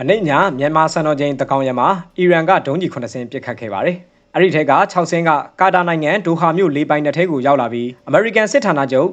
မနေ့ညမြန်မာစံတော်ချိန်တကောင်ရမှာအီရန်ကဒုံးကျည်9စင်းပစ်ခတ်ခဲ့ပါတယ်။အဲ့ဒီထက်က6စင်းကကာတာနိုင်ငံဒိုဟာမြို့လေးပိုင်းတစ်ထဲကိုရောက်လာပြီးအမေရိကန်စစ်ဌာနချုပ်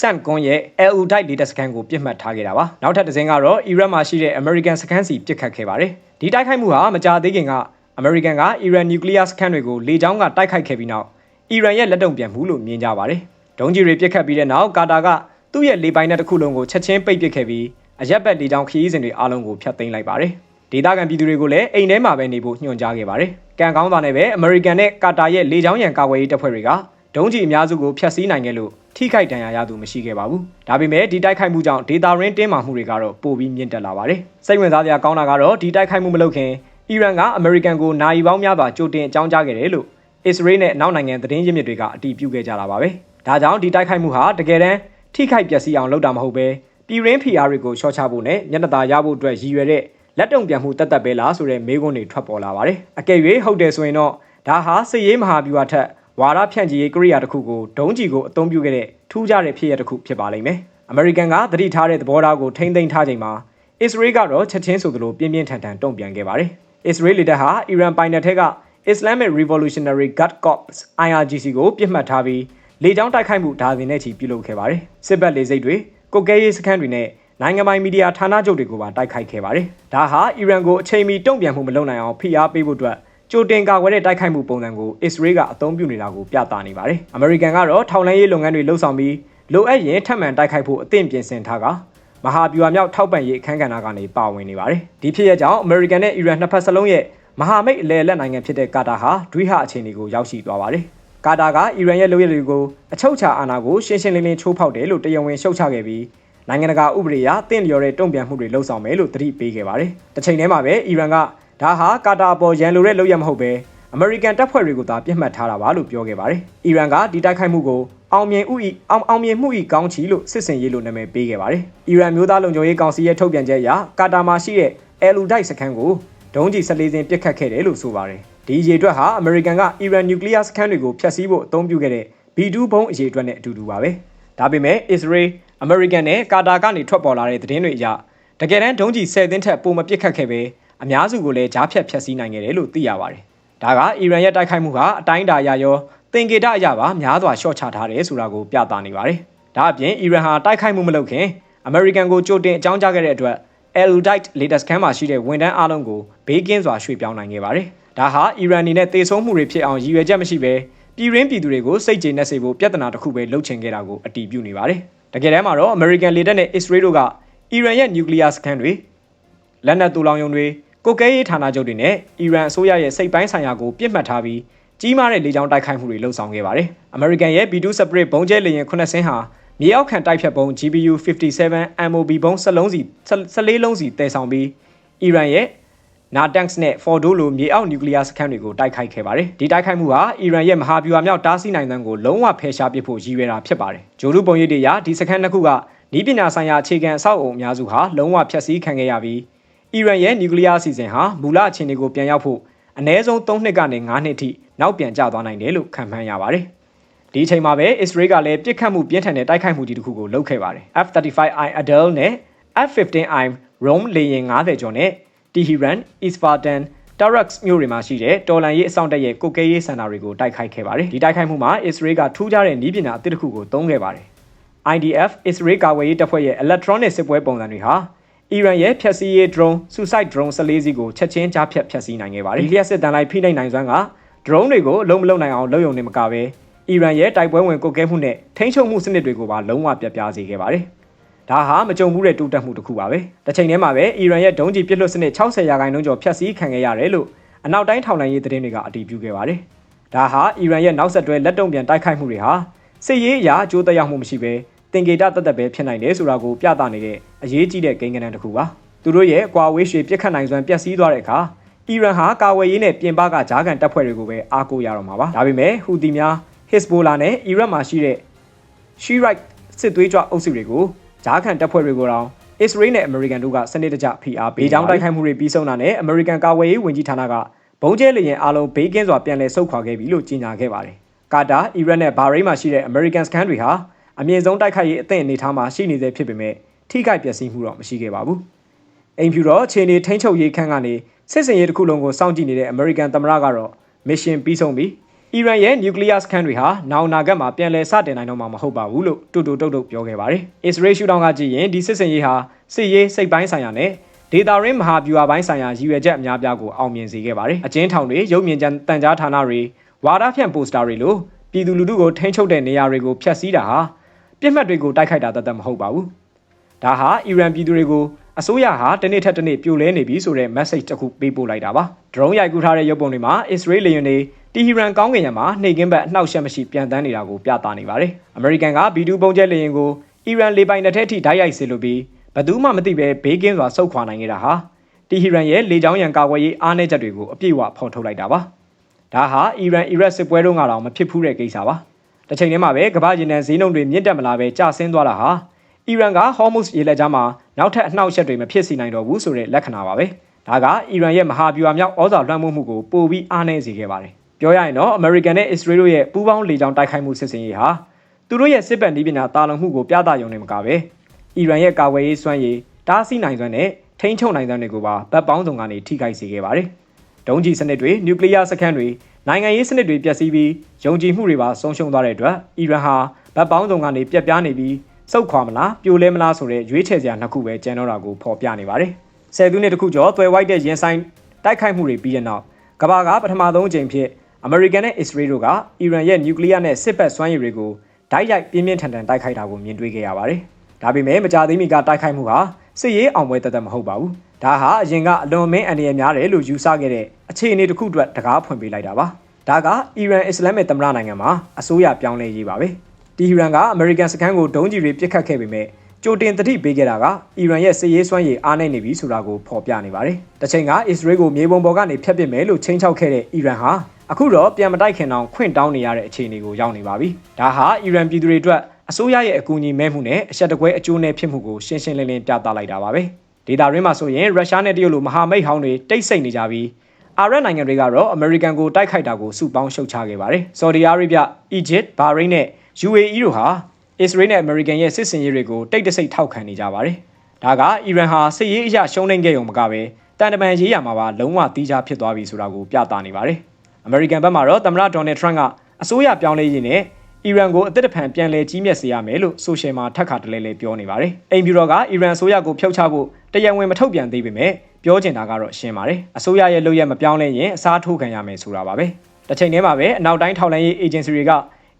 ဆမ်ကွန်ရဲ့ LU တိုက်လေတပ်စခန်းကိုပြစ်မှတ်ထားခဲ့တာပါ။နောက်ထပ်တစ်စင်းကတော့အီရန်မှာရှိတဲ့အမေရိကန်စခန်းစီပစ်ခတ်ခဲ့ပါတယ်။ဒီတိုက်ခိုက်မှုဟာမကြာသေးခင်ကအမေရိကန်ကအီရန်နျူကလ িয়ার စခန်းတွေကိုလေကြောင်းကတိုက်ခိုက်ခဲ့ပြီးနောက်အီရန်ရဲ့လက်တုံ့ပြန်မှုလို့မြင်ကြပါတယ်။ဒုံးကျည်တွေပစ်ခတ်ပြီးတဲ့နောက်ကာတာကသူ့ရဲ့လေပိုင်းနဲ့တစ်ခုလုံးကိုချက်ချင်းပိတ်ပစ်ခဲ့ပြီး အရက်ဘက်လေကြောင်းခရီးစဉ်တွေအားလုံးကိုဖျက်သိမ်းလိုက်ပါတယ်။ဒေသခံပြည်သူတွေကိုလည်းအိမ်ထဲမှာပဲနေဖို့ညွှန်ကြားခဲ့ပါတယ်။ကံကောင်းတာနဲ့ပဲအမေရိကန်နဲ့ကာတာရဲ့လေကြောင်းရန်ကာကွယ်ရေးတပ်ဖွဲ့တွေကဒုံးကျည်အများစုကိုဖျက်ဆီးနိုင်ခဲ့လို့ထိခိုက်ဒဏ်ရာရသူမရှိခဲ့ပါဘူး။ဒါပေမဲ့ဒီတိုက်ခိုက်မှုကြောင့်ဒေတာရင်းတင်းမာမှုတွေကတော့ပိုပြီးမြင့်တက်လာပါတယ်။စိတ်ဝင်စားစရာကောင်းတာကတော့ဒီတိုက်ခိုက်မှုမလုပ်ခင်အီရန်ကအမေရိကန်ကိုနိုင်ပေါင်းများစွာကြိုတင်အကြောင်းကြားခဲ့တယ်လို့အစ္စရေးနဲ့နောက်နိုင်ငံသတင်းရင်းမြစ်တွေကအတည်ပြုခဲ့ကြတာပါပဲ။ဒါကြောင့်ဒီတိုက်ခိုက်မှုဟာတကယ်တမ်းထိခိုက်ပျက်စီးအောင်လုပ်တာမဟုတ်ပဲ ပြည်ရင်းဖီအားတွေကိုရှော့ချဖို့နဲ့ညနေသားရဖို့အတွက်ရည်ရွယ်တဲ့လက်တုံပြန်မှုတတ်တတ်ပဲလားဆိုတဲ့မေးခွန်းတွေထွက်ပေါ်လာပါတယ်။အကယ်၍ဟုတ်တယ်ဆိုရင်တော့ဒါဟာစစ်ရေးမဟာဗျူဟာထက်ဝါရဖြန့်ချီရေးကိရိယာတစ်ခုကိုဒုံးကျည်ကိုအသုံးပြုခဲ့တဲ့ထူးခြားတဲ့ဖြစ်ရပ်တစ်ခုဖြစ်ပါလိမ့်မယ်။အမေရိကန်ကသတိထားတဲ့သဘောထားကိုထိမ့်သိမ်းထားချိန်မှာအစ္စရေးကတော့ချက်ချင်းဆိုသလိုပြင်းပြင်းထန်ထန်တုံ့ပြန်ခဲ့ပါတယ်။အစ္စရေးလေတပ်ဟာအီရန်ပိုင်နယ်ထက်က Islamic Revolutionary Guard Corps IRGC ကိုပြစ်မှတ်ထားပြီးလေကြောင်းတိုက်ခိုက်မှုဒါဇင်နဲ့ချီပြုလုပ်ခဲ့ပါတယ်။စစ်ဘက်လေစိတ်တွေ ကုတ်ကဲရေးစခန်းတွေနဲ့နိုင်ငံပိုင်မီဒီယာဌာနချုပ်တွေကိုပါတိုက်ခိုက်ခဲ့ပါတယ်။ဒါဟာအီရန်ကိုအချိန်မီတုံ့ပြန်မှုမလုပ်နိုင်အောင်ဖိအားပေးဖို့အတွက်ကြိုတင်ကာကွယ်တဲ့တိုက်ခိုက်မှုပုံစံကိုအစ္စရေးကအသုံးပြုနေတာကိုပြသနေပါတယ်။အမေရိကန်ကတော့ထောက်လှမ်းရေးလုပ်ငန်းတွေလှုပ်ဆောင်ပြီးလိုအပ်ရင်ထပ်မံတိုက်ခိုက်ဖို့အသင့်ပြင်ဆင်ထားကမဟာဗျူဟာမြောက်ထောက်ပံ့ရေးအခမ်းကဏ္ဍကနေပါဝင်နေပါတယ်။ဒီဖြစ်ရကြောင်းအမေရိကန်နဲ့အီရန်နှစ်ဖက်စလုံးရဲ့မဟာမိတ်အလဲလက်နိုင်ငံဖြစ်တဲ့ကာတာဟာဒွိဟအခြေအနေကိုရောက်ရှိသွားပါတယ်။ ကာတာကအီရန်ရဲ့လုပ်ရည်တွေကိုအချုပ်ချာအာဏာကိုရှင်းရှင်းလင်းလင်းချိုးဖောက်တယ်လို့တရားဝင်ရှုတ်ချခဲ့ပြီးနိုင်ငံတကာဥပဒေအရတင့်လျော်တဲ့တုံ့ပြန်မှုတွေလှုံ့ဆော်မယ်လို့သတိပေးခဲ့ပါတယ်။တစ်ချိန်တည်းမှာပဲအီရန်ကဒါဟာကာတာပေါ်ရန်လိုတဲ့လုပ်ရမဟုတ်ပဲအမေရိကန်တပ်ဖွဲ့တွေကိုသာပြစ်မှတ်ထားတာပါလို့ပြောခဲ့ပါတယ်။အီရန်ကဒီတိုက်ခိုက်မှုကိုအောင်မြင်ဥဤအောင်အောင်မြင်မှုဤကောင်းချီလို့စစ်စင်ရေးလို့နာမည်ပေးခဲ့ပါတယ်။အီရန်မျိုးသားလုံခြုံရေးကောင်စီရဲ့ထုတ်ပြန်ချက်အရကာတာမှာရှိတဲ့အယ်လူဒိုက်စခန်းကိုဒုံးကျည်14စင်းပစ်ခတ်ခဲ့တယ်လို့ဆိုပါတယ်။ ဒီအရေးအတွက်ဟာအမေရိကန်ကအီရန်နျူကလ িয়ার စခန်းတွေကိုဖျက်ဆီးဖို့အသုံးပြုခဲ့တဲ့ B2 ဘုံအရေးအတွက်နဲ့အတူတူပါပဲ။ဒါပေမဲ့အစ္စရေးအမေရိကန်နဲ့ကာတာကနေထွက်ပေါ်လာတဲ့သတင်းတွေအရတကယ်တမ်းဒုံးကျည်10သင်းထက်ပိုမပစ်ခတ်ခဲ့ပဲအများစုကိုလည်းကြားဖြတ်ဖျက်ဆီးနိုင်ခဲ့တယ်လို့သိရပါတယ်။ဒါကအီရန်ရဲ့တိုက်ခိုက်မှုကအတိုင်းအတာအရရောသင်္ကေတအရပါများစွာရှော့ချထားတယ်ဆိုတာကိုပြသနေပါတယ်။ဒါအပြင်အီရန်ဟာတိုက်ခိုက်မှုမလုပ်ခင်အမေရိကန်ကိုကြိုတင်အကြောင်းကြားခဲ့တဲ့အတွက် Eludite latest scan မှာရှိတဲ့ဝန်ထမ်းအားလုံးကိုဘေးကင်းစွာရွှေ့ပြောင်းနိုင်ခဲ့ပါတယ်။ ဒါဟာအီရန်အနေနဲ့တေဆုံးမှုတွေဖြစ်အောင်ရည်ရွယ်ချက်မရှိဘဲပြည်ရင်းပြည်သူတွေကိုစိတ်ကြေနပ်စေဖို့ပြဿနာတစ်ခုပဲလုပ်ချင်ခဲ့တာကိုအတည်ပြုနေပါတယ်။တကယ်တမ်းမှာတော့ American လေတပ်နဲ့ Israel တို့ကအီရန်ရဲ့ nuclear scan တွေလက်နက်တူလောင်ယုံတွေကိုကဲရေးဌာနချုပ်တွေနဲ့အီရန်အစိုးရရဲ့စိတ်ပိုင်းဆိုင်ရာကိုပြစ်မှတ်ထားပြီးကြီးမားတဲ့လေကြောင်းတိုက်ခိုက်မှုတွေလှုံ့ဆော်ခဲ့ပါတယ်။ American ရဲ့ B2 separate ဘုံကျဲလေယာဉ်9ဆင်းဟာမြေအောက်ခံတိုက်ဖြတ်ပုံ GBU 57 MOB ဘုံ7လုံးစီ14လုံးစီတည်ဆောင်ပြီးအီရန်ရဲ့ Natanz နဲ့ Fordo လိုမြေအောက်နျူကလ িয়ারစခန်းတွေကိုတိုက်ခိုက်ခဲ့ပါတယ်။ဒီတိုက်ခိုက်မှုဟာအီရန်ရဲ့မဟာဗျူဟာမြောက်တားဆီးနိုင်တဲ့ကိုလုံးဝဖယ်ရှားပစ်ဖို့ရည်ရွယ်တာဖြစ်ပါတယ်။ဂျိုလူပုံရိပ်တွေအရဒီစခန်းနှစ်ခုကဤပညာဆိုင်ရာအခြေခံအဆောက်အုံအများစုဟာလုံးဝဖျက်ဆီးခံခဲ့ရပြီးအီရန်ရဲ့နျူကလ িয়ারအစီအစဉ်ဟာမူလအခြေအနေကိုပြန်ရောက်ဖို့အနည်းဆုံး3နှစ်ကနေ9နှစ်ထိနောက်ပြန်ကျသွားနိုင်တယ်လို့ခန့်မှန်းရပါတယ်။ဒီအချိန်မှာပဲအစ္စရေးကလည်းပြစ်ခတ်မှုပြင်းထန်တဲ့တိုက်ခိုက်မှုကြီးတစ်ခုကိုလုပ်ခဲ့ပါတယ်။ F-35I Adel နဲ့ F-15I Rome လေယာဉ်90ကျော်နဲ့ တီဟီရန်၊အစ်ဖာတန်တာရက်စ်မြို့တွေမှာရှိတဲ့တော်လန်ရေးအဆောင်တက်ရဲ့ကိုကဲရေးစင်တာတွေကိုတိုက်ခိုက်ခဲ့ပါတယ်။ဒီတိုက်ခိုက်မှုမှာအစ္စရေးကထူးခြားတဲ့နည်းပညာအသစ်တစ်ခုကိုသုံးခဲ့ပါတယ်။ IDF အစ္စရေးကာကွယ်ရေးတပ်ဖွဲ့ရဲ့ electronic စစ်ပွဲပုံစံတွေဟာအီရန်ရဲ့ဖျက်ဆီးရေး drone suicide drone 14စီးကိုချက်ချင်းကြားဖြတ်ဖျက်ဆီးနိုင်ခဲ့ပါတယ်။ဒီလျှက်စစ်တမ်းလိုက်ဖိနှိပ်နိုင်စွမ်းက drone တွေကိုအလုံးမလုံးနိုင်အောင်လုပ်ရုံနဲ့မကဘဲအီရန်ရဲ့တိုက်ပွဲဝင်ကုတ်ကဲမှုနဲ့ထိန်းချုပ်မှုစနစ်တွေကိုပါလုံးဝပြတ်ပြားစေခဲ့ပါတယ်။ ဒါဟာမကြုံဘူးတဲ့တိုးတက်မှုတစ်ခုပါပဲတစ်ချိန်တည်းမှာပဲအီရန်ရဲ့ဒုံးကျည်ပစ်လွှတ်စနစ်60ရာခိုင်နှုန်းကျော်ဖျက်ဆီးခံခဲ့ရတယ်လို့အနောက်တိုင်းထောက်လှမ်းရေးသတင်းတွေကအတည်ပြုခဲ့ပါတယ်ဒါဟာအီရန်ရဲ့နောက်ဆက်တွဲလက်တုံ့ပြန်တိုက်ခိုက်မှုတွေဟာစစ်ရေးအရာအကျိုးသက်ရောက်မှုမရှိဘဲတင်ကေတတသက်ပဲဖြစ်နိုင်တယ်ဆိုတာကိုပြသနေတဲ့အရေးကြီးတဲ့ကိန်းဂဏန်းတစ်ခုပါသူတို့ရဲ့ကွာဝေးရွှေပြစ်ခတ်နိုင်စွမ်းပျက်စီးသွားတဲ့အခါအီရန်ဟာကာဝယ်ရေးနဲ့ပြင်ပကဂျားကန်တပ်ဖွဲ့တွေကိုပဲအားကိုးရတော့မှာပါဒါပေမဲ့ဟူသီများဟစ်ဘိုလာနဲ့အီရတ်မှာရှိတဲ့ရှီရိုက်စစ်သွေးကြွအုပ်စုတွေကို ဂျားခံတပ်ဖွဲ့တွေကိုတောင်အစ္စရေးနဲ့အမေရိကန်တို့ကစနစ်တကျဖိအားပေးကြောင်းတိုက်ခိုက်မှုတွေပြီးဆုံးတာနဲ့အမေရိကန်ကာကွယ်ရေးဝန်ကြီးဌာနကဘုံကျဲလေယာဉ်အားလုံးဘေးကင်းစွာပြန်လည်ဆုတ်ခွာခဲ့ပြီလို့ကြေညာခဲ့ပါတယ်။ကာတာ၊အီရတ်နဲ့ဘာရိန်းမှာရှိတဲ့အမေရိကန်စခန်းတွေဟာအမြင့်ဆုံးတိုက်ခိုက်ရေးအသင့်အနေအထားမှာရှိနေသေးဖြစ်ပေမဲ့ထိခိုက်ပျက်စီးမှုတော့မရှိခဲ့ပါဘူး။အိမ်ဖြူတော်ခြေနေထိန်းချုပ်ရေးခန်းကနေစစ်စင်ရေးတစ်ခုလုံးကိုစောင့်ကြည့်နေတဲ့အမေရိကန်သမ္မတကတော့မစ်ရှင်ပြီးဆုံးပြီး အီရန်ရဲ့နျူကလ িয়ার စခန်းတွေဟာနောင်နာဂတ်မှာပြန်လည်စတင်နိုင်တော့မှာမဟုတ်ပါဘူးလို့တူတူတုတ်တုတ်ပြောခဲ့ပါတယ်။အစ္စရေးရှူတောင်ကကြည့်ရင်ဒီစစ်စင်ရေးဟာစစ်ရေးစိတ်ပိုင်းဆိုင်ရာနဲ့ဒေတာရင်းမဟာဗျူဟာပိုင်းဆိုင်ရာရည်ရွယ်ချက်အများပြားကိုအောင်မြင်စေခဲ့ပါတယ်။အကျဉ်းထောင်တွေရုပ်မြင်ကြံတန်ကြားဌာနတွေဝါဒဖြန့်ပိုစတာတွေလိုပြည်သူလူထုကိုထိန်းချုပ်တဲ့နေရာတွေကိုဖျက်ဆီးတာဟာပြစ်မှတ်တွေကိုတိုက်ခိုက်တာတသက်မဟုတ်ပါဘူး။ဒါဟာအီရန်ပြည်သူတွေကိုအစိုးရဟာတစ်နေ့ထက်တစ်နေ့ပြိုလဲနေပြီဆိုတဲ့ message တစ်ခုပေးပို့လိုက်တာပါ။ drone ရိုက်ကူးထားတဲ့ရုပ်ပုံတွေမှာအစ္စရေးလေယာဉ်တွေ တီဟီရန်ကောင်းကင်ယံမှာနှိမ်ကင်းဘက်အနှောက်အယှက်မရှိပြန်တန်းနေတာကိုပြသနေပါတယ်။အမေရိကန်က B2 ပုံကျဲလေယာဉ်ကိုအီရန်လေပိုင်တစ်ထက်ထိဓာတ်ရိုက်စေလိုပြီးဘယ်သူမှမသိပဲဘေးကင်းစွာဆုတ်ခွာနိုင်ခဲ့တာဟာတီဟီရန်ရဲ့လေကြောင်းရန်ကာကွယ်ရေးအားနည်းချက်တွေကိုအပြည့်အဝဖော်ထုတ်လိုက်တာပါ။ဒါဟာအီရန်အီရတ်စစ်ပွဲတုန်းကတော့မဖြစ်ဘူးတဲ့ကိစ္စပါ။တစ်ချိန်တည်းမှာပဲကမ္ဘာ့ရင်နံဈေးနှုန်းတွေမြင့်တက်မလာပဲကျဆင်းသွားတာဟာအီရန်ကဟော်မုစ်ရေလက်ကြားမှာနောက်ထပ်အနှောက်အယှက်တွေမဖြစ်စေနိုင်တော့ဘူးဆိုတဲ့လက္ခဏာပါပဲ။ဒါကအီရန်ရဲ့မဟာဗျူဟာမြောက်ဩဇာလွှမ်းမိုးမှုကိုပိုပြီးအားနည်းစေခဲ့ပါတယ်။ ပြောရရင်တော့အမေရိကန်နဲ့အစ္စရေးတို့ရဲ့ပူးပေါင်းလေကြောင်းတိုက်ခိုက်မှုစစ်စင်ရေးဟာသူတို့ရဲ့စစ်ပတ်နည်းပညာတာလုံမှုကိုပြသရုံနဲ့မကပဲအီရန်ရဲ့ကာကွယ်ရေးစွမ်းရည်တားဆီးနိုင်စွမ်းနဲ့ထိန်းချုပ်နိုင်စွမ်းတွေကိုပါဗတ်ပေါင်းစုံကနေထိခိုက်စေခဲ့ပါတယ်။ဒုံးကျည်စနစ်တွေနျူကလ িয়ার စခန်းတွေနိုင်ငံရေးစနစ်တွေပျက်စီးပြီးယုံကြည်မှုတွေပါဆုံးရှုံးသွားတဲ့အတွက်အီရန်ဟာဗတ်ပေါင်းစုံကနေပြက်ပြားနေပြီးစုတ်ခွာမလားပြိုလဲမလားဆိုတဲ့ရွေးချယ်စရာနှစ်ခုပဲကျန်တော့တာကိုဖော်ပြနေပါတယ်။ဆယ်သူနှစ်တခုကျော်သွယ်ဝိုက်တဲ့ရင်ဆိုင်တိုက်ခိုက်မှုတွေပြီးတဲ့နောက်ကမ္ဘာကပထမဆုံးအကြိမ်ဖြစ် အမေရိကန်နဲ့အစ္စရေးတို့ကအီရန်ရဲ့နျူကလ িয়ার နဲ့စစ်ဘက်စွမ်းရည်တွေကိုဓာတ်ရိုက်ပြင်းပြင်းထန်ထန်တိုက်ခိုက်တာကိုမြင်တွေ့ခဲ့ရပါတယ်။ဒါပေမဲ့မကြသေးမီကတိုက်ခိုက်မှုဟာစစ်ရေးအောင်ပွဲတသက်မဟုတ်ပါဘူး။ဒါဟာအရင်ကအလွန်မင်းအန္တရာယ်များတယ်လို့ယူဆခဲ့တဲ့အခြေအနေတစ်ခုအတွက်တကားဖွင့်ပေးလိုက်တာပါ။ဒါကအီရန်အစ္စလာမစ်သမ္မတနိုင်ငံမှာအစိုးရပြောင်းလဲရေးပါပဲ။တီဟီရန်ကအမေရိကန်စခန်းကိုဒုံးကျည်တွေပစ်ခတ်ခဲ့ပေမဲ့ကြိုတင်တတိပေးခဲ့တာကအီရန်ရဲ့စစ်ရေးစွမ်းရည်အားနည်းနေပြီဆိုတာကိုဖော်ပြနေပါတယ်။တချိန်ကအစ္စရေးကိုမြေပုံပေါ်ကနေဖျက်ပစ်မယ်လို့ချိန်ချောက်ခဲ့တဲ့အီရန်ဟာ အခုတော့ပြန်မတိုက်ခင်အောင်ခွင့်တောင်းနေရတဲ့အခြေအနေကိုရောက်နေပါပြီ။ဒါဟာအီရန်ပြည်သူတွေအတွက်အစိုးရရဲ့အကူအညီမဲ့မှုနဲ့အဆက်တကွဲအကျိုးနဲ့ဖြစ်မှုကိုရှင်းရှင်းလင်းလင်းပြသလိုက်တာပါပဲ။ဒေတာရင်းမှာဆိုရင်ရုရှားနဲ့တရုတ်လိုမဟာမိတ်ဟောင်းတွေတိတ်ဆိတ်နေကြပြီးအာရပ်နိုင်ငံတွေကတော့အမေရိကန်ကိုတိုက်ခိုက်တာကိုစုပေါင်းရှုတ်ချခဲ့ပါတယ်။ဆော်ဒီအာရေဗျ၊အီဂျစ်၊ဘာရိန်းနဲ့ UAE တို့ဟာအစ္စရေးနဲ့အမေရိကန်ရဲ့စစ်စင်ရေးတွေကိုတိတ်တဆိတ်ထောက်ခံနေကြပါတယ်။ဒါကအီရန်ဟာစစ်ရေးအရရှုံးနိမ့်ခဲ့ရုံမကပဲတန်တမန်ရေးရမှာပါလုံးဝတီးခြားဖြစ်သွားပြီဆိုတာကိုပြသနေပါတယ်။ အမေရိကန်ဘက်မှာတော့သမ္မတဒေါ်နယ်ထရန့်ကအစိုးရပြောင်းလဲရေးနဲ့အီရန်ကိုအသစ်တဖန်ပြန်လည်ကြီးမြတ်စေရမယ်လို့ဆိုရှယ်မှာထပ်ခါတလဲလဲပြောနေပါတယ်။အိမ်ဖြူတော်ကအီရန်အစိုးရကိုဖျောက်ချဖို့တရားဝင်မထုတ်ပြန်သေးပေမဲ့ပြောချင်တာကတော့ရှင်းပါတယ်။အစိုးရရဲ့လုပ်ရက်မပြောင်းလဲရင်အစားထိုးခံရမယ်ဆိုတာပါပဲ။တစ်ချိန်တည်းမှာပဲအနောက်တိုင်းထောက်လှမ်းရေးအေဂျင်စီတွေက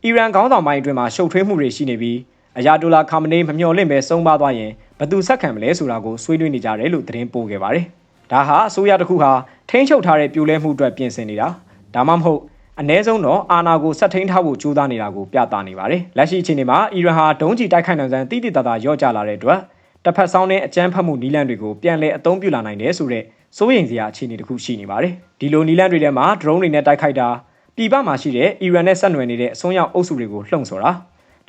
အီရန်ခေါင်းဆောင်ပိုင်းအတွင်းမှာရှုပ်ထွေးမှုတွေရှိနေပြီးအယာတိုလာခါမနီမမျှော်လင့်ပဲဆုံးပါသွားရင်ဘသူဆက်ခံမလဲဆိုတာကိုဆွေးနွေးနေကြတယ်လို့သတင်းပို့ခဲ့ပါတယ်။ဒါဟာအစိုးရတစ်ခုဟာထိန်းချုပ်ထားတဲ့ပြိုလဲမှုအတွက်ပြင်ဆင်နေတာ ဒါမှမဟုတ်အ ਨੇ ဆုံးတော့အာနာကိုဆက်ထိန်ထားဖို့ကြိုးစားနေတာကိုပြသနေပါတယ်။လက်ရှိအချိန်မှာအီရန်ဟာဒုံးကျည်တိုက်ခိုက်နိုင်စံတိတိတသားရော့ကျလာတဲ့အတွက်တစ်ဖက်ဆောင်တဲ့အကြမ်းဖက်မှုနီလန့်တွေကိုပြန်လည်အသုံးပြုလာနိုင်တယ်ဆိုတဲ့စိုးရိမ်စရာအခြေအနေတစ်ခုရှိနေပါတယ်။ဒီလိုနီလန့်တွေထဲမှာ drone တွေနဲ့တိုက်ခိုက်တာပြည်ပမှာရှိတဲ့အီရန်နဲ့ဆက်နွယ်နေတဲ့အစွန်းရောက်အုပ်စုတွေကိုလှုံ့ဆော်တာ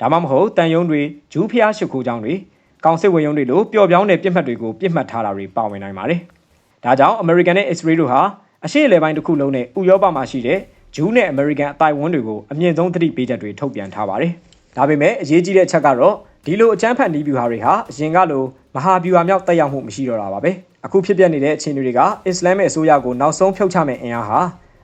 ဒါမှမဟုတ်တန်ယုံတွေဂျူးဖျားရှိခိုးကြောင်းတွေကောင်စစ်ဝင်ယုံတွေလိုပျော်ပြောင်းတဲ့ပြစ်မှတ်တွေကိုပြစ်မှတ်ထားတာတွေပါဝင်နိုင်ပါတယ်။ဒါကြောင့်အမေရိကန်နဲ့အစ္စရေးတို့ဟာ အရှေ့အလယ်ပိုင်းတစ်ခုလုံးနဲ့ဥရောပမှာရှိတဲ့ဂျူးနဲ့အမေရိကန်အတိုင်းဝန်းတွေကိုအမြင့်ဆုံးသတိပေးချက်တွေထုတ်ပြန်ထားပါတယ်။ဒါပေမဲ့အရေးကြီးတဲ့အချက်ကတော့ဒီလိုအကြမ်းဖက်နီးဗျူဟာတွေဟာအရင်ကလိုမဟာဗျူဟာမြောက်တက်ရောက်မှုမရှိတော့တာပါပဲ။အခုဖြစ်ပျက်နေတဲ့အခြေအနေတွေကအစ္စလာမ်ရဲ့အစိုးရကိုနောက်ဆုံးဖြုတ်ချမဲ့အင်အားဟာ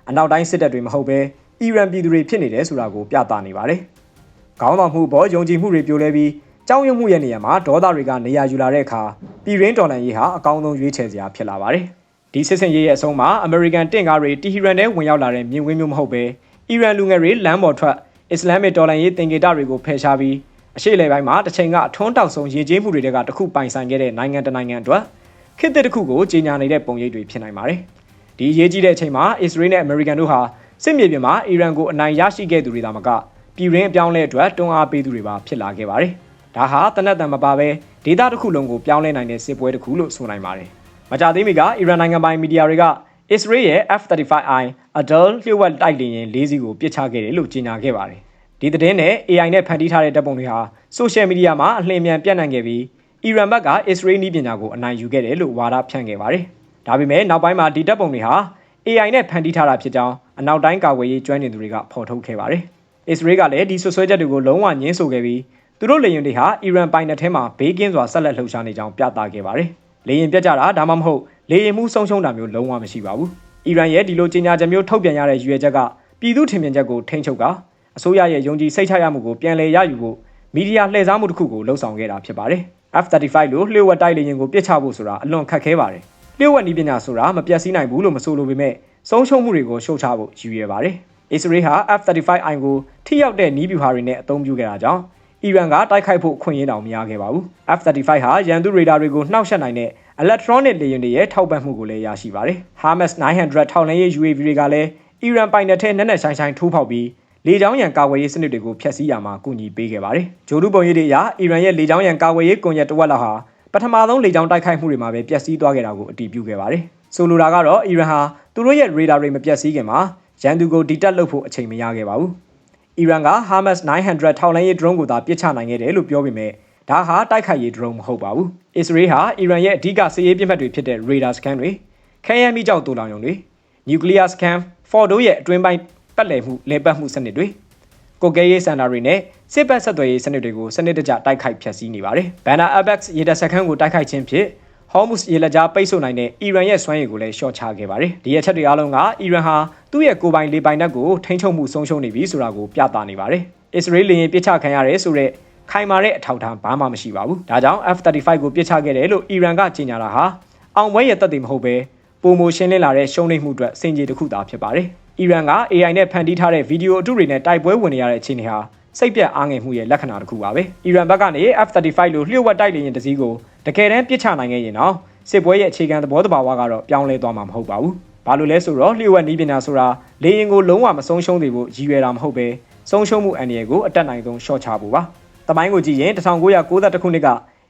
အနောက်တိုင်းစစ်တပ်တွေမဟုတ်ဘဲအီရန်ပြည်သူတွေဖြစ်နေတယ်ဆိုတာကိုပြသနေပါတယ်။ခေါင်းဆောင်မှုပေါ်ယုံကြည်မှုတွေပြိုလဲပြီးကြောင်းရွံ့မှုရဲ့နေရာမှာဒေါသတွေကနေရာယူလာတဲ့အခါပြည်ရင်းတော်လှန်ရေးဟာအကောင်းဆုံးရွေးချယ်စရာဖြစ်လာပါတယ်။ ဒီစစ်စင်ရေးရဲ့အဆုံးမှာအမေရိကန်တင့်ကားတွေတီဟီရန်ထဲဝင်ရောက်လာတဲ့မြင်ကွင်းမျိုးမဟုတ်ပဲအီရန်လူငယ်တွေလမ်းပေါ်ထွက်အစ္စလာမစ်တော်လှန်ရေးတင်ကေတတွေကိုဖယ်ရှားပြီးအရှေ့လေပိုင်းမှာတစ်ချိန်ကထွန်းတောက်ဆုံးရည်ကြီးမှုတွေကတခုပိုင်ဆိုင်ခဲ့တဲ့နိုင်ငံတနိုင်ငံအတွက်ခေတ်သစ်တစ်ခုကိုကြီးညာနေတဲ့ပုံရိပ်တွေဖြစ်နိုင်ပါတယ်။ဒီရေးကြီးတဲ့အချိန်မှာအစ္စရေးနဲ့အမေရိကန်တို့ဟာစစ်မြေပြင်မှာအီရန်ကိုအနိုင်ရရှိခဲ့သူတွေသာမကပြည်ရင်းအပြောင်းလဲအတွက်တွန်းအားပေးသူတွေပါဖြစ်လာခဲ့ပါတယ်။ဒါဟာတနက်တန်မပါပဲဒေတာတစ်ခုလုံးကိုပြောင်းလဲနိုင်တဲ့စစ်ပွဲတစ်ခုလို့ဆိုနိုင်ပါတယ်။ မကြသေးမီကအီရန်နိုင်ငံပိုင်မီဒီယာတွေကအစ္စရေးရဲ့ F-35I Adel လျှို့ဝှက်တိုက်လေယာဉ်၄စီးကိုပစ်ချခဲ့တယ်လို့ကြေညာခဲ့ပါတယ်။ဒီသတင်းနဲ့ AI နဲ့ဖန်တီးထားတဲ့တပ်ပုံတွေဟာဆိုရှယ်မီဒီယာမှာအလင်းမြန်ပြန့်နှံ့ခဲ့ပြီးအီရန်ဘက်ကအစ္စရေးနည်းပညာကိုအနိုင်ယူခဲ့တယ်လို့ဝါဒဖြန့်ခဲ့ပါတယ်။ဒါပေမဲ့နောက်ပိုင်းမှာဒီတပ်ပုံတွေဟာ AI နဲ့ဖန်တီးထားတာဖြစ်ကြောင်းအနောက်တိုင်းကာကွယ်ရေးကျွမ်းကျင်သူတွေကဖော်ထုတ်ခဲ့ပါတယ်။အစ္စရေးကလည်းဒီဆွဆွဲချက်တွေကိုလုံးဝညှင်းဆိုခဲ့ပြီးသူတို့လေယာဉ်တွေဟာအီရန်ပိုင်နက်ထဲမှာဘေးကင်းစွာဆက်လက်လှုပ်ရှားနေကြောင်းပြသခဲ့ပါတယ်။ လေရင်ပြတ်ကြတာဒါမှမဟုတ်လေရင်မှုဆုံးရှုံးတာမျိုးလုံးဝမရှိပါဘူးအီရန်ရဲ့ဒီလိုကြေညာချက်မျိုးထုတ်ပြန်ရတဲ့ရည်ရွယ်ချက်ကပြည်သူထင်မြင်ချက်ကိုထိန်းချုပ်ကအစိုးရရဲ့ယုံကြည်စိတ်ချရမှုကိုပြန်လည်ရယူဖို့မီဒီယာလှည့်စားမှုတစ်ခုကိုလှုံ့ဆော်ခဲ့တာဖြစ်ပါတယ် F35 လို့လျှို့ဝှက်တိုက်လေရင်ကိုပြစ်ချဖို့ဆိုတာအလွန်ခက်ခဲပါတယ်လျှို့ဝှက်နည်းပညာဆိုတာမပြတ်စည်းနိုင်ဘူးလို့မဆိုလိုပေမဲ့ဆုံးရှုံးမှုတွေကိုရှုတ်ချဖို့ရည်ရွယ်ပါတယ်အစ္စရေးဟာ F35I ကိုထိရောက်တဲ့နည်းဗျူဟာတွေနဲ့အသုံးပြုခဲ့တာကြောင့် အီရန်ကတိုက်ခိုက်ဖို့အခွင့်အရေးတောင်မရခဲ့ပါဘူး F35 ဟာရန်သူရေဒါတွေကိုနှောက်ယှက်နိုင်တဲ့ electronic လေယာဉ်တွေရဲ့ထောက်ပံ့မှုကိုလည်းရရှိပါတယ် Hamas 900ထောက်လှမ်းရေး UAV တွေကလည်းအီရန်ပိုင်နယ်ထဲနက်နက်ရှိုင်းရှိုင်းထိုးဖောက်ပြီးလေကြောင်းရန်ကာကွယ်ရေးစနစ်တွေကိုဖျက်ဆီးရမှာကူညီပေးခဲ့ပါတယ်ဂျိုဒူပုံရိပ်တွေအရအီရန်ရဲ့လေကြောင်းရန်ကာကွယ်ရေးကွန်ရက်တစ်ဝက်လောက်ဟာပထမဆုံးလေကြောင်းတိုက်ခိုက်မှုတွေမှာပဲပျက်စီးသွားခဲ့တာကိုအတည်ပြုခဲ့ပါတယ်ဆိုလိုတာကတော့အီရန်ဟာသူတို့ရဲ့ရေဒါတွေမပျက်စီးခင်မှာရန်သူကိုဒီတက်လုပ်ဖို့အချိန်မရခဲ့ပါဘူး အီရန်က Hamas 900ထောက်လှမ်းရေး drone ကိုသာပစ်ချနိုင်ခဲ့တယ်လို့ပြောပေမဲ့ဒါဟာတိုက်ခိုက်ရေး drone မဟုတ်ပါဘူးအစ္စရေးဟာအီရန်ရဲ့အဓိကစစ်ရေးပြစ်မှတ်တွေဖြစ်တဲ့ radar scan တွေခဲယမ်းမိကြောက်တူလောင်ရုံတွေ nuclear scan Fordo ရဲ့အတွင်းပိုင်းပတ်လည်မှုလဲပတ်မှုစနစ်တွေကိုကဲရေးစင်တာတွေနဲ့စစ်ပတ်ဆက်သွယ်ရေးစနစ်တွေကိုစနစ်တကျတိုက်ခိုက်ဖျက်ဆီးနေပါတယ်။ Banner Apex ရေတပ်စခန်းကိုတိုက်ခိုက်ခြင်းဖြင့် Hormuz ရေလက်ကြားပိတ်ဆို့နိုင်တဲ့အီရန်ရဲ့စွမ်းရည်ကိုလည်းရှော့ချခဲ့ပါတယ်။ဒီအချက်တွေအားလုံးကအီရန်ဟာသူ့ရဲ့ကိုယ်ပိုင်လေပိုင်နက်ကိုထိန်းချုပ်မှုဆုံးရှုံးနေပြီဆိုတာကိုပြသနေပါတယ်။အစ္စရေးလေယာဉ်ပစ်ချခံရတယ်ဆိုတဲ့ခိုင်မာတဲ့အထောက်အထားဘာမှမရှိပါဘူး။ဒါကြောင့် F35 ကိုပစ်ချခဲ့တယ်လို့အီရန်ကကြေညာတာဟာအောင်ပွဲရဲ့တပ်တွေမဟုတ်ပဲပုံမရှင်းလင်းလာတဲ့ရှုံးနိမ့်မှုအတွက်စင်ကြေတစ်ခုသာဖြစ်ပါတယ်။အီရန်က AI နဲ့ဖန်တီးထားတဲ့ဗီဒီယိုအတုတွေနဲ့တိုက်ပွဲဝင်နေရတဲ့အခြေအနေဟာ စိတ်ပြတ်အားငယ်မှုရဲ့လက္ခဏာတစ်ခုပါပဲ။အီရန်ဘက်ကနေ F35 လို့လျှို့ဝှက်တိုက်လေယာဉ်တစ်စီးကိုတကယ်တမ်းပစ်ချနိုင်ခဲ့ရင်တော့စစ်ပွဲရဲ့အခြေခံသဘောတဘာဝကတော့ပြောင်းလဲသွားမှာမဟုတ်ပါဘူး။ဘာလို့လဲဆိုတော့လျှို့ဝှက်နည်းပညာဆိုတာလေယာဉ်ကိုလုံးဝမဆုံးရှုံးသေးဖို့ရည်ရွယ်တာမဟုတ်ပဲဆုံးရှုံးမှုအန္တရာယ်ကိုအတက်နိုင်ဆုံးရှော့ချဖို့ပါ။တမိုင်းကိုကြည့်ရင်1992ခုနှစ်က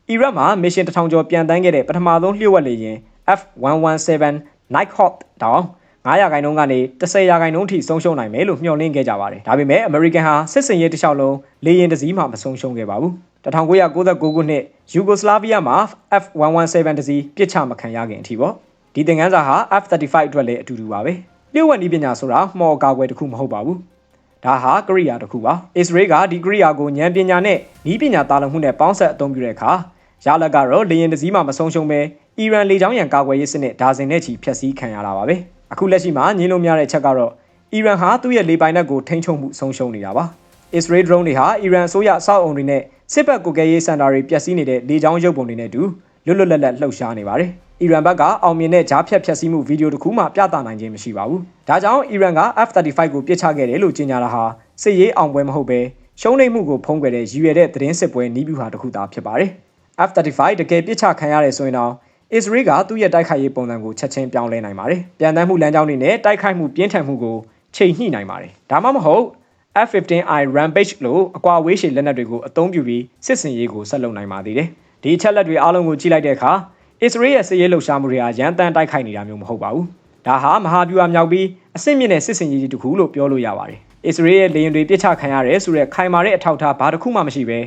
အီရတ်မှာမစ်ရှင်1000ကျော်ပြန်တန်းခဲ့တဲ့ပထမဆုံးလျှို့ဝှက်လေယာဉ် F117 Nighthawk တောင် 900ရာခိုင်နှုန်းကနေ10ရာခိုင်နှုန်းထိဆုံးရှုံးနိုင်မယ်လို့မျှော်လင့်ခဲ့ကြပါတယ်။ဒါပေမဲ့ American ဟာစစ်စင်ရေးတစ်လျှောက်လုံးလေယာဉ်တစ်စီးမှမဆုံးရှုံးခဲ့ပါဘူး။1999ခုနှစ်ယူဂိုစလာဗီးယားမှာ F117 တစ်စီးပစ်ချမခံရခင်အထိပေါ့။ဒီသင်ခန်းစာဟာ F35 အတွက်လည်းအတူတူပါပဲ။လျှို့ဝှက်နည်းပညာဆိုတာမှော်ကာကွယ်တစ်ခုမဟုတ်ပါဘူး။ဒါဟာကရိယာတစ်ခုပါ။ Israel ကဒီကရိယာကိုဉာဏ်ပညာနဲ့ဤပညာတာလုံမှုနဲ့ပေါင်းဆက်အသုံးပြုတဲ့အခါရလက်ကတော့လေရင်တစ်စီးမှမဆုံးရှုံးပဲအီရန်လေကြောင်းရန်ကာကွယ်ရေးစနစ်ဒါဇင်နဲ့ချီဖျက်ဆီးခံရတာပါပဲ။ အခုလက်ရှိမှာညင်းလို့မရတဲ့ချက်ကတော့အီရန်ဟာသူ့ရဲ့လေပိုင်နက်ကိုထိန်းချုပ်မှုဆုံးရှုံးနေတာပါ။ Israel drone တွေဟာအီရန်အစိုးရအဆောက်အုံတွေနဲ့စစ်ဘက်ကိုကဲရေးစင်တာတွေပျက်စီးနေတဲ့လေကြောင်းရုပ်ပုံတွေနဲ့အတူလွတ်လွတ်လပ်လပ်လှုပ်ရှားနေပါတယ်။အီရန်ဘက်ကအောင်မြင်တဲ့ဂျားဖြတ်ဖျက်ဆီးမှုဗီဒီယိုတစ်ခုမှပြသနိုင်ခြင်းမရှိပါဘူး။ဒါကြောင့်အီရန်က F35 ကိုပစ်ချခဲ့တယ်လို့ကြေညာတာဟာစစ်ရေးအောင်ပွဲမဟုတ်ပဲရှုံးနိမ့်မှုကိုဖုံးကွယ်တဲ့ရည်ရွယ်တဲ့သတင်းစစ်ပွဲနီးဗျူဟာတစ်ခုသာဖြစ်ပါတယ်။ F35 တကယ်ပစ်ချခံရတယ်ဆိုရင်တော့ အစ္စရေးကသူ့ရဲ့တိုက်ခိုက်ရေးပုံစံကိုချက်ချင်းပြောင်းလဲနိုင်ပါတယ်။ပြန်တမ်းမှုလမ်းကြောင်းတွေနဲ့တိုက်ခိုက်မှုပြင်းထန်မှုကိုချိန်ညှိနိုင်ပါတယ်။ဒါမှမဟုတ် F15I Rampage လို့အကွာဝေးရှည်လက်နက်တွေကိုအသုံးပြုပြီးစစ်စင်ရေးကိုဆက်လုပ်နိုင်ပါသေးတယ်။ဒီချက်လက်တွေအားလုံးကိုကြည့်လိုက်တဲ့အခါအစ္စရေးရဲ့စစ်ရေးလှုပ်ရှားမှုတွေဟာရန်တမ်းတိုက်ခိုက်နေတာမျိုးမဟုတ်ပါဘူး။ဒါဟာမဟာဗျူဟာမြောက်ပြီးအဆင့်မြင့်တဲ့စစ်စင်ရေးကြီးတစ်ခုလို့ပြောလို့ရပါတယ်။အစ္စရေးရဲ့လေယာဉ်တွေပစ်ချခံရတယ်ဆိုတဲ့ခိုင်မာတဲ့အထောက်အထားဘာတစ်ခုမှမရှိဘဲ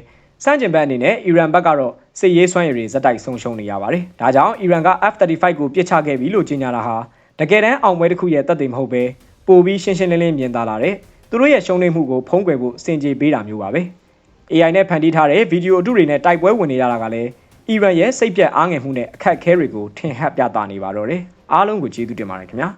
စန့်ကျင်ဘက်အနေနဲ့အီရန်ဘက်ကတော့စစ်ရေးစွမ်းရည်တွေဇက်တိုက်ဆုံးရှုံးနေရပါတယ်။ဒါကြောင့်အီရန်က F35 ကိုပစ်ချခဲ့ပြီလို့ကြေညာတာဟာတကယ်တမ်းအောင်ပွဲတစ်ခုရဲ့တပ်တွေမဟုတ်ပဲပိုပြီးရှင်းရှင်းလင်းလင်းမြင်သာလာတဲ့သူတို့ရဲ့ရှုံးနိမ့်မှုကိုဖုံးကွယ်ဖို့စင်ကြေပေးတာမျိုးပါပဲ။ AI နဲ့ဖန်တီးထားတဲ့ဗီဒီယိုအတုတွေနဲ့တိုက်ပွဲဝင်နေရတာကလည်းအီရန်ရဲ့စိတ်ပြတ်အားငယ်မှုနဲ့အခက်အခဲတွေကိုထင်ဟပ်ပြသနေပါတော့တယ်။အားလုံးကိုကျေးဇူးတင်ပါတယ်ခင်ဗျာ။